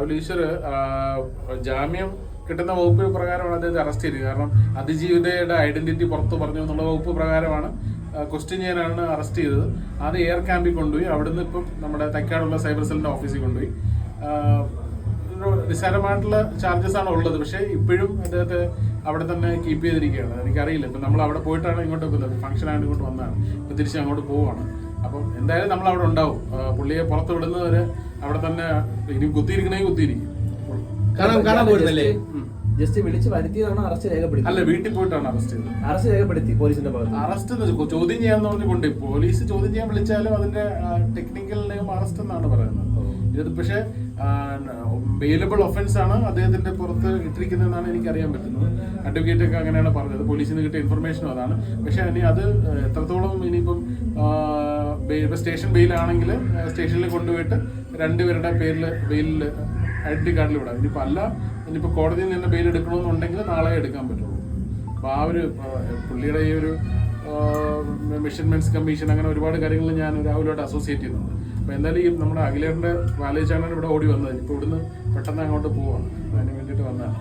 രാഹുൽ ഈശ്വർ ജാമ്യം കിട്ടുന്ന വകുപ്പ് പ്രകാരമാണ് അദ്ദേഹത്തെ അറസ്റ്റ് ചെയ്തത്. കാരണം അതിജീവിതയുടെ ഐഡന്റിറ്റി പുറത്തു പറഞ്ഞു എന്നുള്ള വകുപ്പ് പ്രകാരമാണ് ക്വസ്റ്റ്യൻ ചെയ്യാനാണ് അറസ്റ്റ് ചെയ്തത്. അത് എയർ ക്യാമ്പിൽ കൊണ്ടുപോയി. അവിടുന്ന് ഇപ്പം നമ്മുടെ തൈക്കാടുള്ള സൈബർ സെല്ലിന്റെ ഓഫീസിൽ കൊണ്ടുപോയി. നിസ്സാരമായിട്ടുള്ള ചാർജസ് ആണ് ഉള്ളത്. പക്ഷേ ഇപ്പോഴും അദ്ദേഹത്തെ അവിടെ തന്നെ കീപ്പ് ചെയ്തിരിക്കുകയാണ്. എനിക്കറിയില്ല. ഇപ്പം നമ്മൾ അവിടെ പോയിട്ടാണ് ഇങ്ങോട്ട് വെക്കുന്നത് ഫംഗ്ഷൻ ആയിട്ട് ഇങ്ങോട്ട് വന്നതാണ് ഇപ്പം തിരിച്ച് അങ്ങോട്ട് പോവുകയാണ്. അപ്പം എന്തായാലും നമ്മൾ അവിടെ ഉണ്ടാവും പുള്ളിയെ പുറത്ത് വിടുന്നവരെ അവിടെ തന്നെ ഇനി കുത്തിയിരിക്കണമെങ്കിൽ കുത്തിയിരിക്കും. കാണാൻ കാണാൻ പോയിരുന്നല്ലേ ജസ്റ്റ് വിളിച്ച് വരുത്തിയതാണ് അറസ്റ്റ് രേഖപ്പെടുത്തി അല്ല വീട്ടിൽ പോയിട്ടാണ് അറസ്റ്റ് ചെയ്തത്. അറസ്റ്റ് രേഖപ്പെടുത്തി പോലീസിന്റെ ഭാഗത്ത് അറസ്റ്റ് എന്ന് വെച്ചാൽ ചോദ്യം ചെയ്യാന്ന് പറഞ്ഞുകൊണ്ട് പോലീസ് ചോദ്യം ചെയ്യാൻ വിളിച്ചാലും അതിന്റെ ടെക്നിക്കൽ നെയിം അറസ്റ്റ് എന്നാണ് പറയുന്നത്. ഇത് പക്ഷേ വെയിലബിൾ ഒഫൻസ് ആണ് അദ്ദേഹത്തിന്റെ പുറത്ത് ഇട്ടിരിക്കുന്നതെന്നാണ് എനിക്ക് അറിയാൻ പറ്റുന്നത്. അഡ്വക്കേറ്റ് ഒക്കെ അങ്ങനെയാണ് പറഞ്ഞത്. പോലീസിന് കിട്ടിയ ഇൻഫർമേഷനും അതാണ്. പക്ഷേ ഇനി അത് എത്രത്തോളം ഇനിയിപ്പം സ്റ്റേഷൻ ബെയിലാണെങ്കിൽ സ്റ്റേഷനിൽ കൊണ്ടുപോയിട്ട് രണ്ടുപേരുടെ പേരിൽ ബെയിലിൽ ഐഡന്റി കാർഡിൽ വിടാം. ഇനിയിപ്പോൾ അല്ല ഇനിയിപ്പോൾ കോടതിയിൽ നിന്ന് ബെയിൽ എടുക്കണമെന്നുണ്ടെങ്കിൽ നാളെ എടുക്കാൻ പറ്റുള്ളൂ. അപ്പോൾ ആ ഒരു പുള്ളിയുടെ ഈ ഒരു മെഷർമെന്റ്സ് കമ്മീഷൻ അങ്ങനെ ഒരുപാട് കാര്യങ്ങൾ ഞാൻ രാഹുലോട്ട് അസോസിയേറ്റ് ചെയ്യുന്നുണ്ട്. അപ്പോൾ എന്തായാലും ഈ നമ്മുടെ അഖിലേറിന്റെ വാലേജാണ് ഇവിടെ ഓടി വന്നത്. ഇപ്പോൾ ഇവിടുന്ന് പെട്ടെന്ന് അങ്ങോട്ട് പോവാണ് അതിന് വേണ്ടിയിട്ട് വന്നതാണ്